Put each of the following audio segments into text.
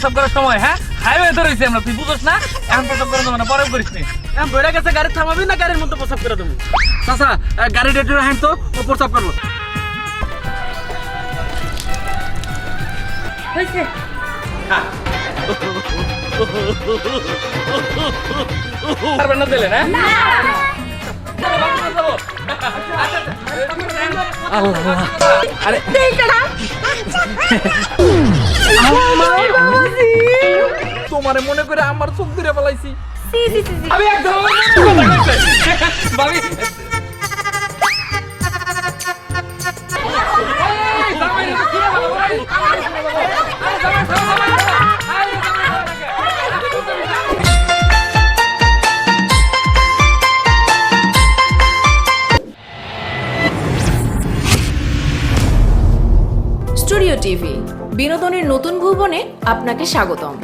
প্রসাব করার সময় হ্যাঁ? হাইওয়ে তো রয়েছে আমরা তুই বুঝোস না? এখন প্রসাব করার জন্য পরে করিস নি। এখন বইরা গেছে গাড়ি থামাবি না গাড়ির মধ্যে প্রসাব করে দেবো? চাচা গাড়ি ডেটে হ্যান্ড তো ও প্রসাব করব। হয়েছে। পারবেন না দিলে না। আরে তোমারে মনে করে আমার চোখ ধরে ফেলাইছি। আমি একদম আপনাকে স্বাগতম।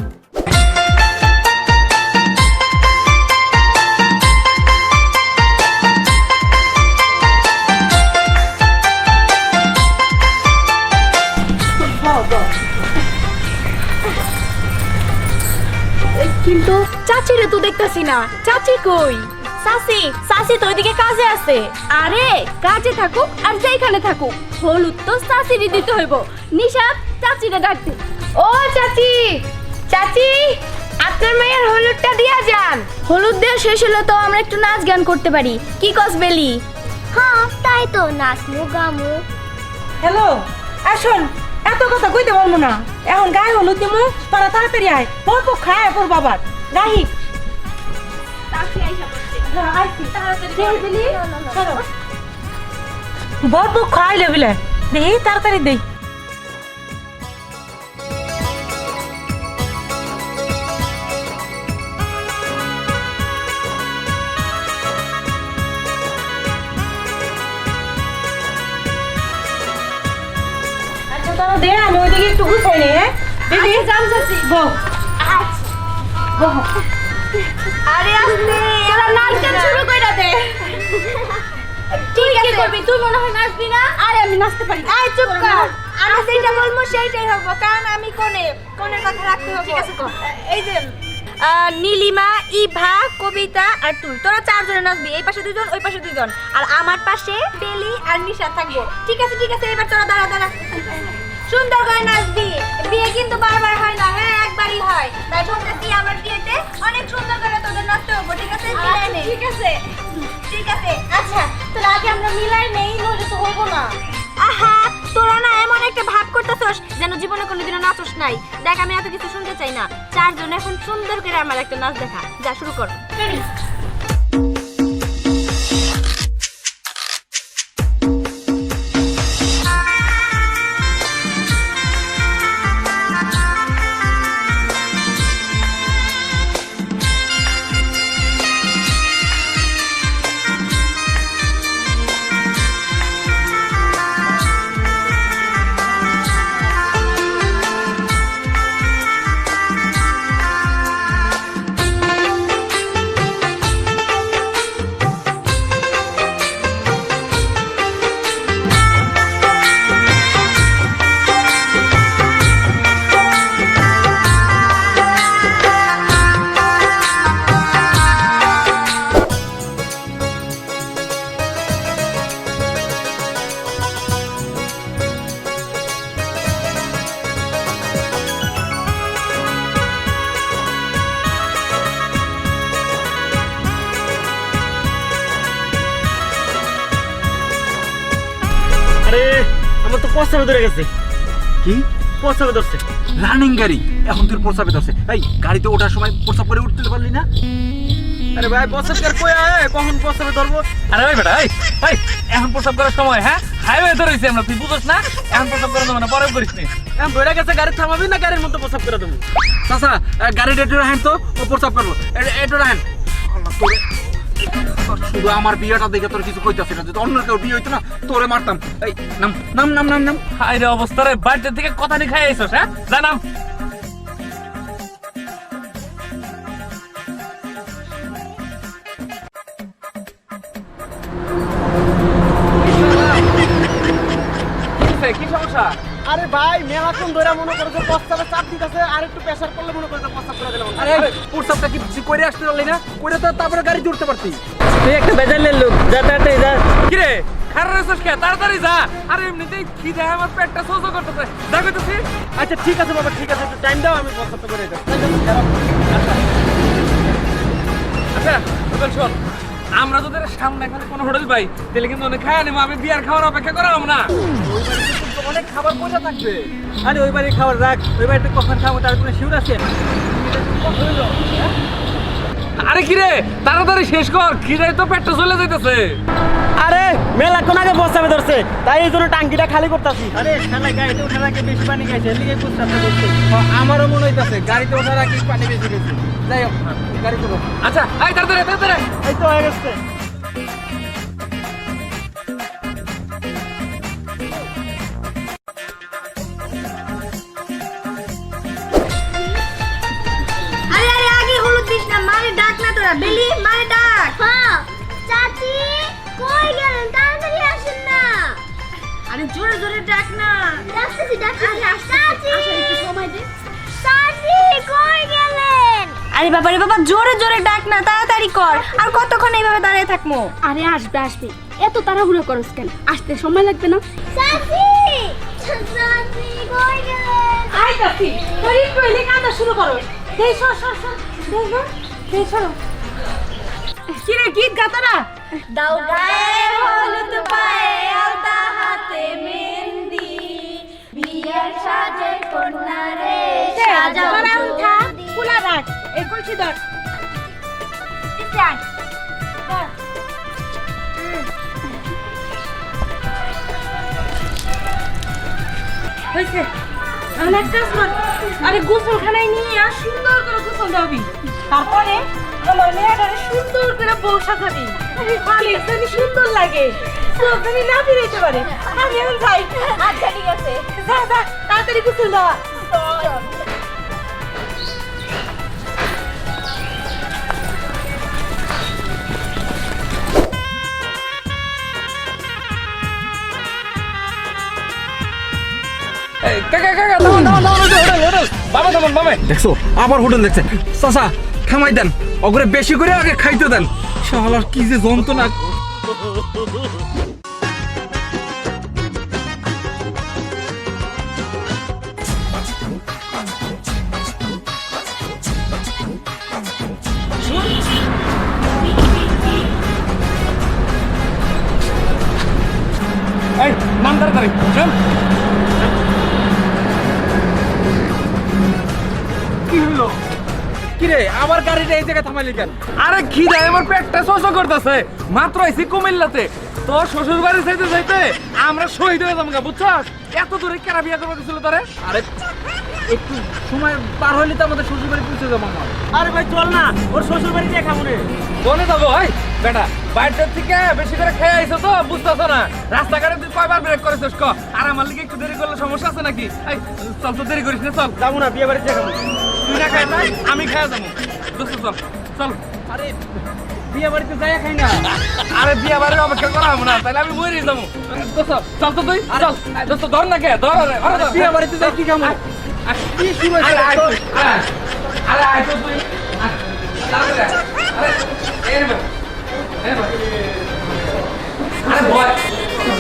কিন্তু চাচিরে তো দেখতাছি না। চাচি কই? চাচি চাচি তো ওইদিকে কাজে আছে। আরে, কাজে থাকুক আর যেখানে থাকুক, হলুদ তো চাচিরই দিতে হইব। নিশাদ চাচিরে ডাকতে ও চাচি চাচি আপনার মেয়ের হলুদটা দিয়া যান। হলুদ দেওয়া শেষ হলো তো আমরা একটু নাচ গান করতে পারি। কি কস বেলি? হ্যাঁ তাই তো নাচমু গামু। হ্যালো আসুন এত কথা কইতে পারব না। এখন গায়ে হলুদ দিমু তোরা তাড়াতাড়ি আয়। অল্প খায় পর বাবার। রাহি হ্যাঁ, আইছি। খেয়ে দিলি? চলো। বরপুক খাইলে বিলে দেই তাড়াতাড়ি দেই। দে আমি ওইদিকে একটু গুছাই নে দিদি যান চাচি বউ আরে আস্তে এরা নাচ শুরু কইরা দে। ঠিক আছে। করবি? তুই মনে হয় নাচবি না? আরে আমি নাচতে পারি আয় চুপ কর। আমি যেটা বলব সেইটাই হবে। কারণ আমি কোনে কোনের কথা রাখতে হবে। ঠিক আছে এই যে নীলিমা ইভা কবিতা আর তুই তোরা চারজনে নাচবি। এই পাশে দুজন ওই পাশে দুজন। আর আমার পাশে বেলি আর নিশা থাকব। ঠিক আছে ঠিক আছে এবার তোরা দাঁড়া দাঁড়া। সুন্দর করে নাচবি। বিয়ে কিন্তু বারবার হয় না হ্যাঁ একবারই হয়। তাই বলতেছি আমার বিয়েতে অনেক সুন্দর করে তোদের নাচতে হবে ঠিক আছে? মিলাই নেই ঠিক আছে। ঠিক আছে আচ্ছা। তোরা আগে আমরা মিলাই নেই নইলে তো হইব না। আহা তোরা না এমন একটা ভাব করতেছস যেন জীবনে কোনোদিনও নাচস নাই। দেখ আমি এত কিছু শুনতে চাই না। চারজন এখন সুন্দর করে আমার একটা নাচ দেখা। যা শুরু কর। ধরে গেছে। কি? প্রস্তাবে ধরছে। রানিং গাড়ি। এখন তোর প্রস্তাবে আছে এই গাড়িতে ওঠার সময় প্রস্তাব করে উঠতে পারলি না? আরে ভাই প্রস্তাব কার কই আয়? কখন প্রস্তাবে ধরবো? আরে ভাই বেটা এই এই এখন প্রসাব করার সময় হ্যাঁ? হাইওয়ে তো রয়েছে আমরা তুই বুঝোস না? এখন প্রসাব করার জন্য পরে করিস নি। এখন বইরা গেছে গাড়ি থামাবি না গাড়ির মধ্যে প্রসাব করে দেবো? চাচা গাড়ি ডেটে হ্যান্ড তো ও প্রসাব করব। এটা হ্যান্ড শুধু আমার বিয়েটা দেখে তোর কিছু কইতাছে না। যদি অন্য কেউ বিয়ে হইতো না, তোরে মারতাম। এই, নাম নাম নাম নাম নাম। হাই রে অবস্থা রে, বাড়িতে থেকে কথা নি খাই হ্যাঁ? জানাম কি সমস্যা? আরে ভাই মেলাক্ষণ ধরে মনে করো যে প্রস্তাবে চাপ দিতেছে আর একটু প্রেসার করলে মনে করো যে প্রস্তাব করে। দিলাম আরে প্রস্তাবটা কি করে আসতে পারলি না? করে তো তারপরে গাড়ি উঠতে পারতি। তুই একটা বেজালের লোক যাতায়াতে যা। কিরে খারাপ রেছিস কে? তাড়াতাড়ি যা। আরে এমনিতেই খিদে আমার পেটটা সোজো করতেছে। যা কইতেছি। আচ্ছা ঠিক আছে বাবা ঠিক আছে একটু টাইম দাও আমি প্রস্তাবটা করে দিই আচ্ছা শোন। আমরা তোদের সামনে এখানে কোনো হোটেল পাই তাহলে কিন্তু অনেক খায় নেব আমি বিয়ার খাওয়ার অপেক্ষা করাম না। অনেক খাবার পয়সা থাকবে। আরে ওই বাড়ির খাবার রাখ ওই বাড়িতে কখন খাব তার কোনো শিউর আছে? আরে কিরে তাড়াতাড়ি শেষ কর খিদে তো পেটটা চলে যাইতেছে। আরে মেলাক্ষণ আগে প্রস্তাবে ধরছে তাই এই জন্য টাঙ্কিটা খালি করতেছি। আরে শালা গাড়িতে ওঠার আগে বেশি পানি খাইছে এর লিগে আমারও মনে হইতাছে গাড়িতে ওঠার আগে পানি বেশি গেছে যাই হোক গাড়ি করো। আচ্ছা আই তাড়াতাড়ি তাড়াতাড়ি এই তো হয়ে গেছে। আরে আরে আগে হলুদ দিস মারে ডাক তোরা। বেলি মারে ডাক। হ্যাঁ চাচি কই গেলেন? তাড়াতাড়ি আসেন না। আরে জোরে জোরে ডাক না। ডাকতেছি ডাকতেছি চাচি! একটু সময় দে। চাচি কই গেলেন? আরে বাবা রে বাবা জোরে জোরে ডাক না তাড়াতাড়ি কর। আর কতক্ষণ এইভাবে দাঁড়িয়ে থাকব? আরে আসবে আসবে। এত তাড়াহুড়ো করস কেন? আসতে সময় লাগবে না। আই কাকি তোর এলে কাঁদা শুরু করো। দেই সর সর সর। দেই না দেই সরো। কি রে গীত গাতো না দাও গায়ে হলুদ পায়ে আলতা হাতে মেহেন্দি। বিয়ের কলসি ধর। হয়েছে। অনেক কাজ কর। আরে গোসলখানায় নিয়ে আর সুন্দর করে গোসল দাবি তারপরে আমার মেয়েটারে সুন্দর করে বউ সাজাবি অনেক সুন্দর লাগে। চোখ জানি না ফিরেতে পারে। আমি এখন যাই। আচ্ছা ঠিক আছে। যা যা তাড়াতাড়ি গোসল দেওয়া কাকা কাকা দাও হোটেল হোটেল বাবা বাবা দেখছ আবার হোটেল দেখছে। চাচা, থামাই দেন। অগরে বেশি করে আগে খাইতে দেন। শালার কি যে যন্ত্রণা। গাড়িটা এই জায়গায় থামাইলি কেন? আরে খিদে আমার পেটটা সোজো করতেছে। মাত্র আইছি কুমিল্লাতে। তোর শ্বশুর বাড়ি যাইতে যাইতে আমরা শহীদ হয়ে যাব বুঝছস? এত দূরে কেরা বিয়া করব গেছিল তোরে? আরে একটু সময় পার হইলে তো আমাদের শ্বশুর বাড়ি পৌঁছে যাব আমার। আরে ভাই চল না ওর শ্বশুর বাড়ি দিয়ে খাব রে। কোনে যাব ভাই বেটা বাইরের থেকে বেশি করে খেয়ে আইছো তো বুঝতেছ না? রাস্তাঘাটে তুই কয়বার ব্রেক করেছিস ক? আর আমার লিগে একটু দেরি করলে সমস্যা আছে নাকি? চল তো দেরি করিস না চল। যাব না বিয়ে বাড়ি দিয়ে খাব তুই না খাই আমি খাই যাব। চল আরে বিয়ে বাড়িতে যাই খাই না আরে বিয়া বাড়ির অপেক্ষা করা হবে না তাহলে আমি মরে যাব চল তো তুই চল দোস্ত ধর না কে ধর। বিয়ে বাড়িতে যাই কি খাব আয়, কি শুরু হয়েছে? আরে আয় তো তুই। আরে, ভয়,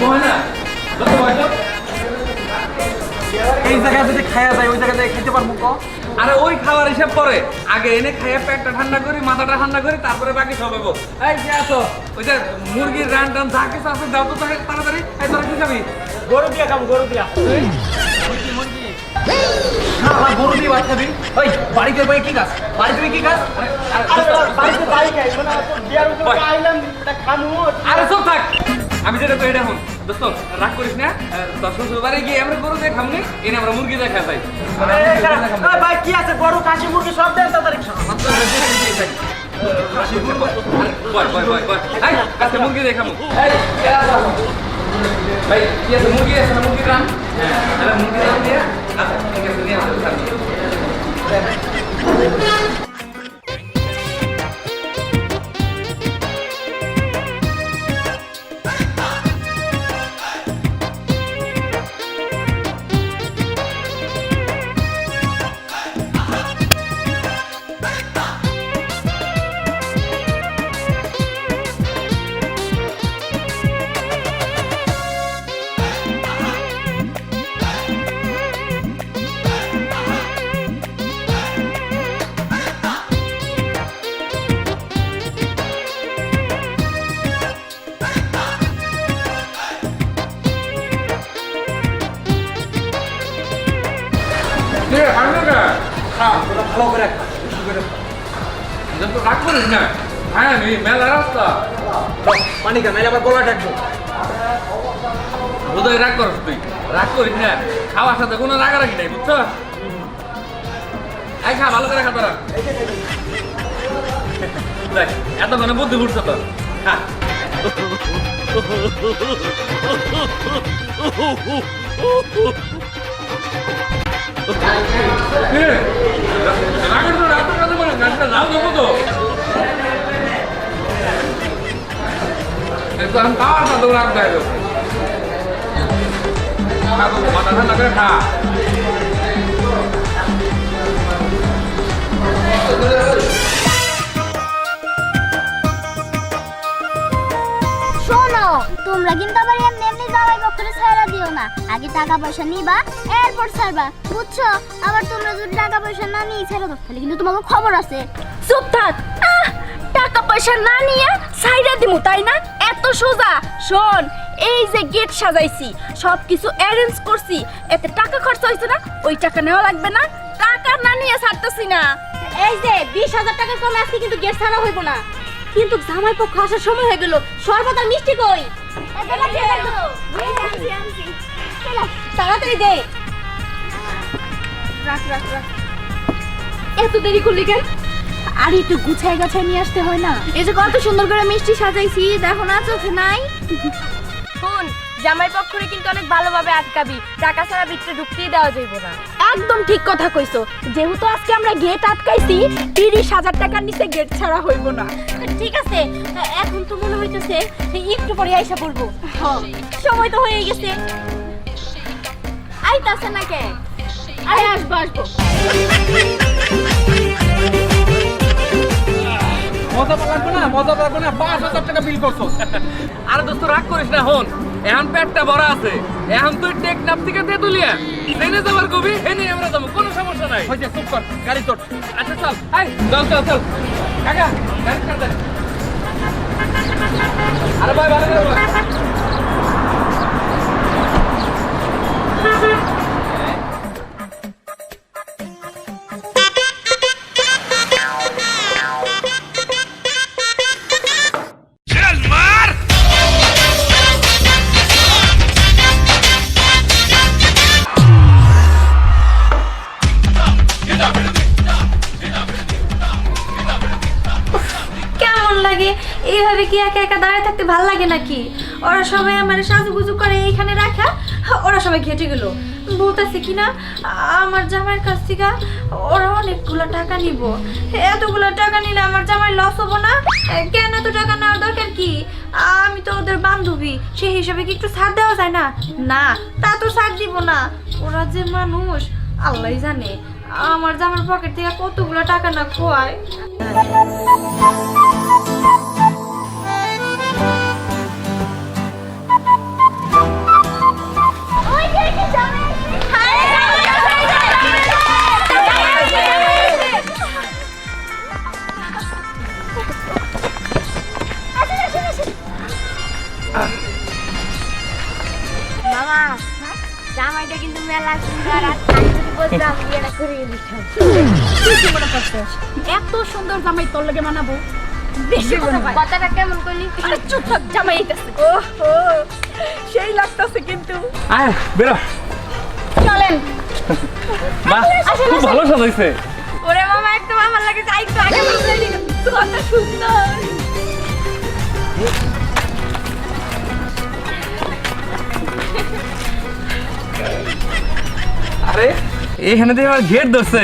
ভয় না। ভয়। এই জায়গায় যদি খায়া যায় ওই জায়গায় খেতে পারব ক? আরে ওই খাবার হিসাব পরে। আগে এনে খাইয়ে পেটটা ঠান্ডা করি মাথাটা ঠান্ডা করি তারপরে বাকি সব হব এই যে আসো ওই যে মুরগির রান টান যা কিছু আছে দাও তো তাড়াতাড়ি, এই তোরা কি খাবি? গরু দিয়া খাব গরু দিয়া। শালা গরু দিয়ে ওই বাড়িতে বই কি কাজ বাড়িতে কি কাজ বাড়িতে খাই মানে। আইলাম খামু। আরে থাক। আমি যেটা তো এটা হন দোস্ত রাগ করিস না তোর শ্বশুর বাড়ি গিয়ে আমরা গরু দিয়ে খামনি এনে আমরা মুরগি দিয়ে খাই ভাই কি আছে? গরু খাসি মুরগি সব দেন তাড়াতাড়ি মুরগি। আসো। ভাই কি আছে? মুরগি আছে না রান? হ্যাঁ আরে রান দিয়ে আচ্ছা ঠিক আছে নিয়ে আসো করে রাগ করিস না। হ্যাঁ আমি মেলা রাস্তা। খা নাহলে আবার গলা ডাকবো বোধহয় রাগ করস তুই। রাগ করিস না। খাওয়ার সাথে কোনো রাগারাগি নাই বুঝছ? এই খা ভালো করে খা তোরা। দেখ, এতক্ষণে বুদ্ধি ফুটছে তো খা। শোনো, তোমরা কিন্তু আবার এমনি এমনি জামাই পক্ষে ছাড়া দিও না। আগে টাকা পয়সা নিবা এরপর ছাড়বা বুঝছ? আবার তোমরা যদি টাকা পয়সা না নিয়ে ছেড়ে দাও তাহলে কিন্তু তোমাকে খবর আছে। চুপ থাক। আহ, টাকা পয়সা না নিয়ে সাইডা দিমু তাই না? এত সোজা। শোন এই যে গেট সাজাইছি সব কিছু অ্যারেঞ্জ করছি এতে টাকা খরচ হয়েছে না ওই টাকা নেওয়া লাগবে না। টাকা না নিয়ে ছাড়তেছি না। এই যে বিশ হাজার টাকা কম আজকে কিন্তু গেট ছাড়া হইব না। কিন্তু জামাই পক্ষ আসার সময় হয়ে গেল সর্বদা মিষ্টি কই? তাড়াতাড়ি দে। রাখ রাখ রাখ। এত দেরি করলি কেন? আর একটু গুছায় গাছায় নিয়ে আসতে হয় না। এই যে কত সুন্দর করে মিষ্টি সাজাইছি দেখো না চোখে নাই? শুন জামাই পক্ষরে কিন্তু অনেক ভালোভাবে আটকাবি। টাকা ছাড়া ভিতরে ঢুকতেই দেওয়া যাইব না। একদম ঠিক কথা কইছো। যেহেতু আজকে আমরা গেট আটকাইছি তিরিশ হাজার টাকার নিচে গেট ছাড়া হইব না। ঠিক আছে এখন তো মনে হইতেছে একটু পরে আইসা পড়ব। সময় তো হয়ে গেছে। আইতাছে না কে? আরে আসব আসব মজা লাগবে না মজা লাগবে না পাঁচ হাজার টাকা বিল করছ আরে দোস্ত রাগ করিস না হন এখন পেটটা বড় আছে। এখন তুই টেক নাপ থেকে তেতুলিয়া ট্রেনে যাবার কবি এনে আমরা যাব কোনো সমস্যা নাই। হয়েছে চুপ কর গাড়ি তোর। আচ্ছা চল। এই চল চল চল। কাকা গাড়ি ছাড় আরে ভাই ভালো ভালো লাগে নাকি? ওরা সবাই আমার সাজুগুজু করে এইখানে রাখা, ওরা সবাই ঘেটে গেল। বলতেছে কি না, আমার জামাইয়ের কাছ থেকে ওরা অনেকগুলো টাকা নিব। এতগুলো টাকা নিলে আমার জামাই লস হব না? কেন এত টাকা নেওয়ার দরকার কি? আমি তো ওদের বান্ধবী, সেই হিসাবে কি একটু ছাড় দেওয়া যায় না? না, তা তো ছাড় দিব না। ওরা যে মানুষ আল্লাহই জানে। আমার জামার পকেট থেকে কতগুলো টাকা না খোয়ায়। জামাইটা কিন্তু মেলা সুন্দর আর আমি বিয়েটা করিয়ে দিতাম। এত সুন্দর জামাই তোর লাগে মানাবো। বেশি। কথাটা কেমন করলি আরে চুপ থাক জামাই আইতাছে। ওহো সেই লাগতাছে কিন্তু। আয় বেরো। চলেন। বাহ খুব ভালো সাজাইছে। ওরে মামা একদম আমার লাগে যাই একটু আগে বলতে কত সুন্দর। আরে এখানে দিয়ে আমার গেট ধরছে।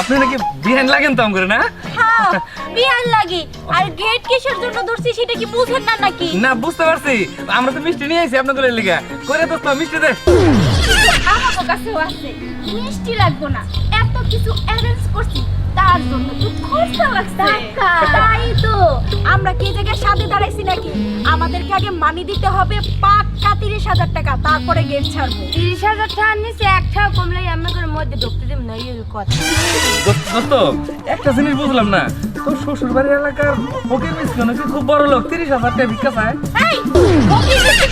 আপনি নাকি বিহান লাগেন তো করে না? হ্যাঁ লাগি। আর গেট কিসের জন্য ধরছি সেটা কি বুঝেন না নাকি? না বুঝতে পারছি। আমরা তো মিষ্টি নিয়ে আইছি আপনাদের লিগা করে দোস্ত মিষ্টি দে। আমার কাছেও আছে। মিষ্টি লাগবো না। এত কিছু অ্যারেঞ্জ করছি তার জন্য তো খরচা লাগছে। তাই তো। আমরা কি জায়গায় সাথে দাঁড়াইছি আমাদেরকে আগে মানি দিতে হবে পাক্কা তিরিশ হাজার টাকা তারপরে গেট ছাড়বো। তিরিশ হাজার টাকার নিচে একটাও কমলেই আমাদের মধ্যে ঢুকতে দেব না এই কথা। দোস্ত একটা জিনিস বুঝলাম না। তোর শ্বশুর বাড়ির এলাকার ফকির মিসকে নাকি? খুব বড় লোক তিরিশ হাজার টাকা ভিক্ষা চায়। এই ফকির মিসকিন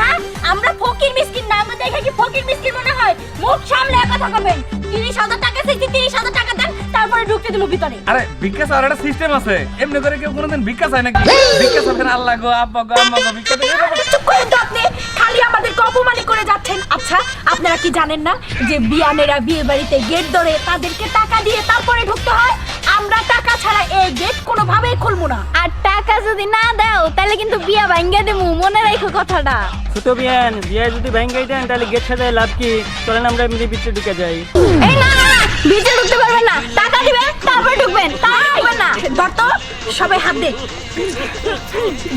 হ্যাঁ আমরা ফকির মিসকিন নাম দেখে কি ফকির মিসকিন মনে হয়? মুখ সামলে কথা কবেন। তিরিশ হাজার টাকা চাইছি তিরিশ হাজার টাকা দেন। তারপরে ঢুকতে দিব ভিতরে। আরে ভিক্ষা চাওয়ার একটা সিস্টেম আছে। এমনি করে কেউ কোনোদিন ভিক্ষা চায় নাকি? ভিক্ষা চাবেন আল্লাহ গো আব্বা গো আম্মা গো ভিক্ষা দেবে। চুপ করে তো আপনি। খালি আমাদেরকে অপমানি করে যাচ্ছেন। আচ্ছা আপনারা কি জানেন না যে বিয়ানেরা বিয়ে বাড়িতে গেট ধরে তাদেরকে টাকা দিয়ে তারপরে ঢুকতে হয়? আমরা টাকা ছাড়া এই গেট কোনোভাবেই খুলবো না। আর টাকা যদি না দাও তাহলে কিন্তু বিয়া ভাঙ্গা দেবো। মনে রাখো কথাটা। ছোট বিয়ান বিয়ে যদি ভেঙে দেন তাহলে গেট সাজায় লাভ কি? চলেন আমরা এমনি ভিতরে ঢুকে যাই। এই না না ভিতরে ঢুকতে পারবেন না। টাকা দিবেন তারপর ঢুকবেন। ঢুকবেন না। দত্ত সবাই হাত দে।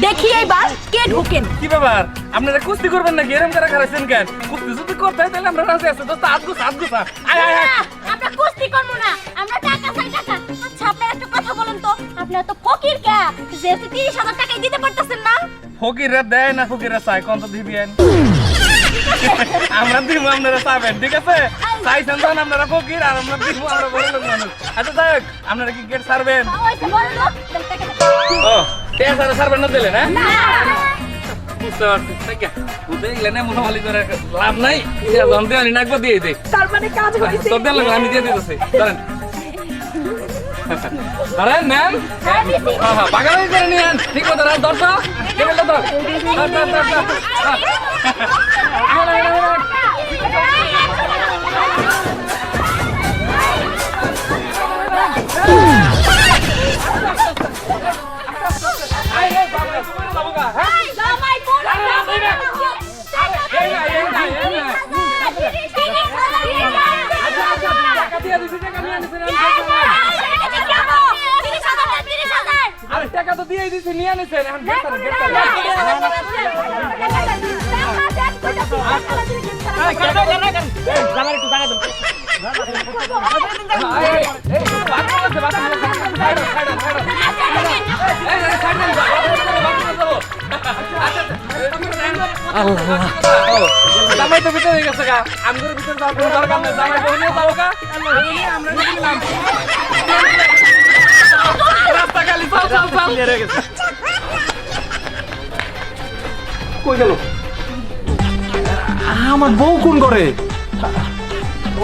দেখি এইবার কে ঢোকেন। কি ব্যাপার? আপনারা কুস্তি করবেন নাকি? এরকম করে খারাইছেন কেন? কুস্তি যদি করতে হয় তাহলে আমরা রাজি আছি। দোস্ত হাত গুছা হাত গুছা। আয় আয় আমরা কুস্তি করব না। আমরা টাকা চাই টাকা। আচ্ছা আপনার একটা কথা বলেন তো। আপনার তো ফকির কে? তিরিশ হাজার টাকাই দিতে পারতেছেন না। ফকিররা দেয় না ফকিররা চায়। কোন তো দিবেন আমরা দিব আপনারা চাবেন ঠিক আছে? চাইছেন তখন আপনারা ফকির আর আমরা দিব আমরা বড় লোক মানুষ। আচ্ছা হোক, আপনারা কি গেট দাও। ও টেয়া ছাড়া ছাড়বেন না দিলে না বুঝতে পারছি? বুঝে গেলে করে লাভ নাই। নাকবো দিয়ে দে তার মানে কাজ হয়েছে তোর দেন আমি দিয়ে দিতেছি। ধরেন ম্যাম। হ্যাঁ হ্যাঁ বাগানি করে নিয়ে ঠিক মতো দরজা Yes, টাকা তো দিয়েই দিছি নিয়ে আনিছেন এখন ছাড়েন, গেট জামার একটু দেন। আচ্ছা, আচ্ছা। জামাই তো ভিতরে গেছে গা ভিতরে যাওয়ার কোনো দরকার নেই জামাই নিয়ে গা আমরা নিলাম চল ক্লিয়ার হয়ে গেছে। কই গেল? আমার বউ কোন করে।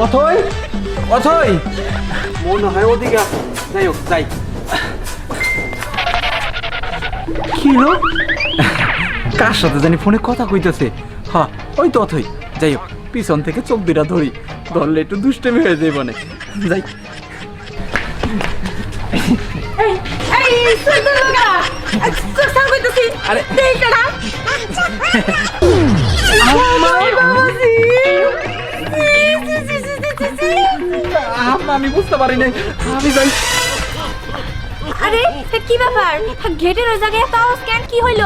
অথই অথই। মনে হয় ওদিকে। যাই হোক যাই। কি হলো? কার সাথে জানি ফোনে কথা কইতেছে? হ্যাঁ ওই তো অথই। যাই হোক পিছন থেকে চোখ দুটা ধরি। ধরলে একটু দুষ্টেমি হয়ে যাই মানে যাই। আরে কি ব্যাপার গেটের ওই জায়গায় তাও কি হইল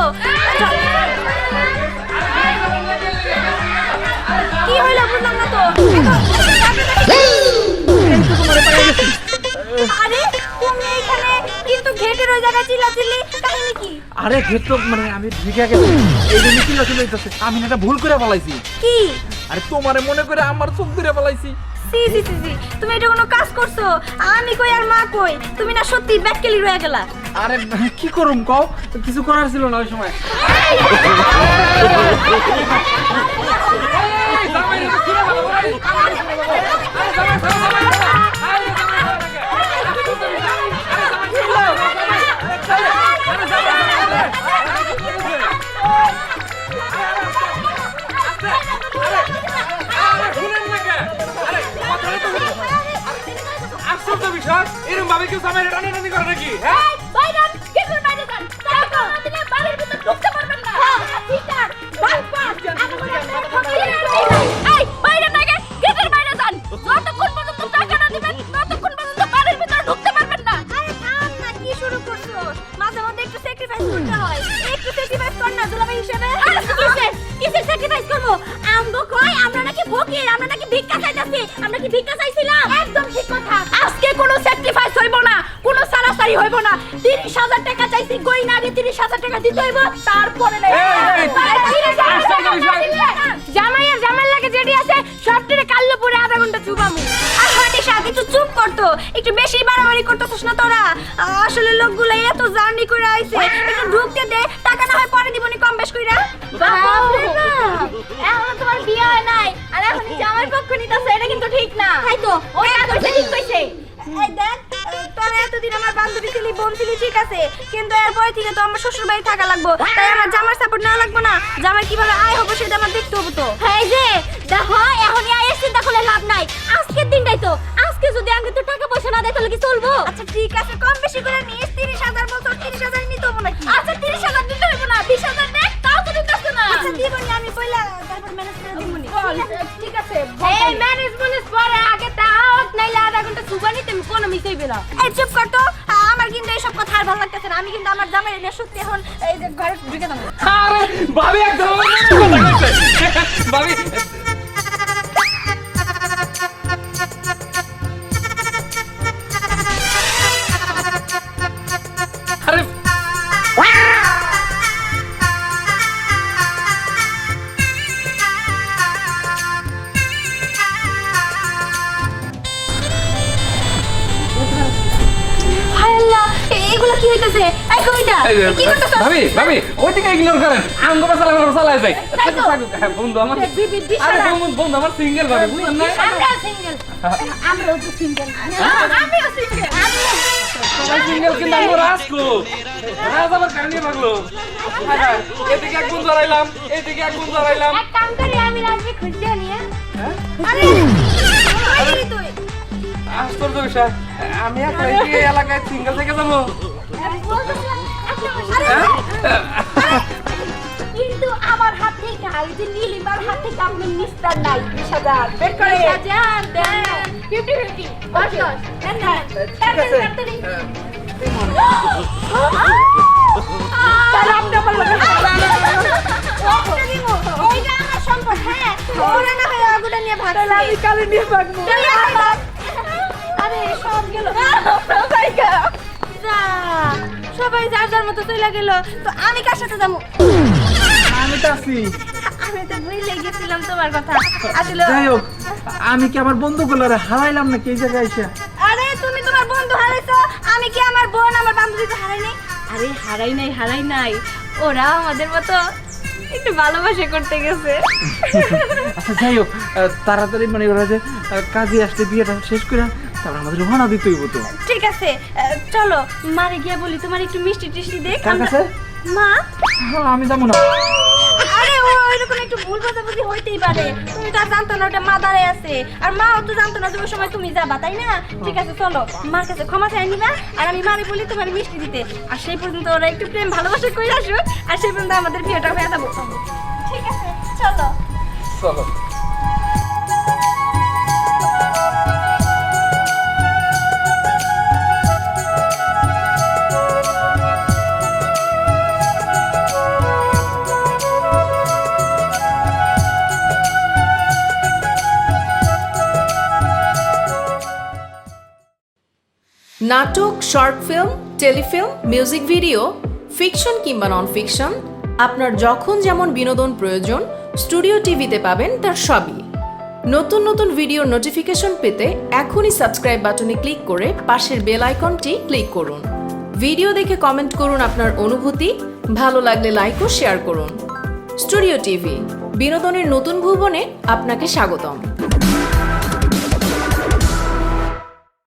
আরে তুমি এখানে কিন্তু গেটের ওই জায়গায় চিল্লাচিল্লি কাহিনী কি আরে ঘের তো মানে আমি গেছি এই জন্য চিল্লা চিল্লা হইতাছে আমি এটা ভুল করে ফেলাইছি কি আরে তোমারে মনে করে আমার চোখ ধরে ফেলাইছি সি সি সি সি তুমি এটা কোনো কাজ করছ আমি কই আর মা কই তুমি না সত্যি ব্যাটকেলি রয়ে গেলা আরে কি করুম কও কিছু করার ছিল না ওই সময় কর না। দুলাভাই হিসেবে। কিসের কিসের স্যাক্রিফাইস করব? আমগো আমরা নাকি ফকির আমরা নাকি ভিক্ষা চাইতাছি। আমরা কি ভিক্ষা টাকা চাইছি গই না আগে তিরিশ হাজার টাকা দিতে হইব তারপরে না। জামাই আর জামাই লাগে যেটি আছে সবটিরে কাল্লো পরে আধা ঘণ্টা চুবামু। আর হাঁটি সাথে একটু চুপ করতো একটু বেশি বাড়াবাড়ি করতো না তোরা? আসলে লোকগুলো এত জার্নি করে আইছে একটু ঢুকতে দে আছে কিন্তু এরপরে থেকে তো আমার শ্বশুর বাড়ি থাকা লাগবো তাই আমার জামার সাপোর্ট নেওয়া লাগবো না। জামাই কীভাবে আয় হবে সেটা আমার দেখতে হবে তো। এই যে দেখো এখনই আয়ের চিন্তা করলে লাভ নাই। আজকের দিনটাই তো। আজকে যদি আমি তো টাকা পয়সা না দেয় তাহলে কি চলবো? আচ্ছা ঠিক আছে কম বেশি করে নিস তিরিশ হাজার বছর তিরিশ হাজার নিতে হব নাকি? আচ্ছা তিরিশ হাজার দিতে হইব না বিশ হাজার দেখ তাও তো দিতেছে না। আচ্ছা দিবনি আমি পয়লা তারপর ম্যানেজ করে দিবনি ঠিক আছে এই ম্যানেজ ম্যানেজ পরে আগে তাও নাইলে আধা ঘণ্টা সুবানি তুমি কোনো মিশাইবে না। এই চুপ কর তো। আমার কিন্তু এইসব কথা আর ভালো লাগতেছে না আমি কিন্তু আমার জামাই এনে সত্যি এখন এই যে ঘরে ঢুকে যাব আরে, ভাবি একদম। ভাবি ভাবি ভাবি ওইদিকে ইগনোর করেন। আঙ্গ পাশালে আমার থাকুক। হ্যাঁ, বন্ধু আমার আরে বন্ধু বন্ধু আমার সিঙ্গেল ভাবি বুঝলেন না? আমরা সিঙ্গেল আমরাও তো সিঙ্গেল আমিও সিঙ্গেল সবাই সিঙ্গেল কিন্তু রাজ আমার হ্যাঁ, এদিকে এক বন্ধু হারাইলাম এদিকে এক বন্ধু হারাইলাম। এক কাম করি আমি রাজকে খুঁজতে নিয়ে। আরে আরে তুই। আশ্চর্য বিষয়। আমি একলাই কি এই এলাকায় সিঙ্গেল থেকে যাব। কিন্তু আমার হাত থেকে আর যে নীলিমার হাত থেকে আপনি নিস্তার নাই বিশ হাজার বের করে। বিশ হাজার দেন ফিফটি ফিফটি দশ দশ দেন দেন। হ্যাঁ হয়। ভাগবো। আরে সব গেল। সবাই যার যার মতো চলে গেল তো আমি কার সাথে যাব? আমি তো আছি। আমি তো ভুলে গেছিলাম তোমার কথা। আসলে যাই হোক আমি কি আমার বন্ধুগুলো হারাইলাম নাকি এই জায়গায় এসে? আরে তুমি তোমার বন্ধু হারাইছো। আমি কি আমার বোন আমার বান্ধবীকে হারাই নাই? আরে হারাই নাই হারাই নাই। ওরা আমাদের মতো একটু ভালোবাসা করতে গেছে। আচ্ছা যাই হোক তাড়াতাড়ি মানে ওরা যে কাজে আসতে বিয়েটা শেষ করে তারপর আমাদের রওনা দিতে হইব তো ঠিক আছে চলো মারে গিয়ে বলি তোমার একটু মিষ্টি টিষ্টি দেখ। কার কাছে? মা? হ্যাঁ আমি যাব না। আরে ও এরকম একটু ভুল বোঝাবুঝি হইতেই পারে। তুমি তো আর জানতো না ওটা মা দাঁড়ায় আছে। আর মাও তো জানতো না যে ওই সময় তুমি যাবা তাই না? ঠিক আছে চলো মার কাছে ক্ষমা চাই নিবা। আর আমি মারে বলি তোমার মিষ্টি দিতে। আর সেই পর্যন্ত ওরা একটু প্রেম ভালোবাসা করে আসুক। আর সেই পর্যন্ত আমাদের বিয়েটা হয়ে যাব। ঠিক আছে চলো। চলো। নাটক short film telefilm music video fiction কিংবা নন ফিকশন আপনার যখন যেমন বিনোদন প্রয়োজন স্টুডিও টিভিতে পাবেন তার সবই। নতুন নতুন ভিডিওর নোটিফিকেশন পেতে এখনই সাবস্ক্রাইব বাটনে ক্লিক করে পাশের বেল আইকনটি ক্লিক করুন। ভিডিও দেখে কমেন্ট করুন আপনার অনুভূতি, ভালো লাগলে লাইক ও শেয়ার করুন। স্টুডিও টিভি বিনোদনের নতুন ভুবনে আপনাকে স্বাগতম।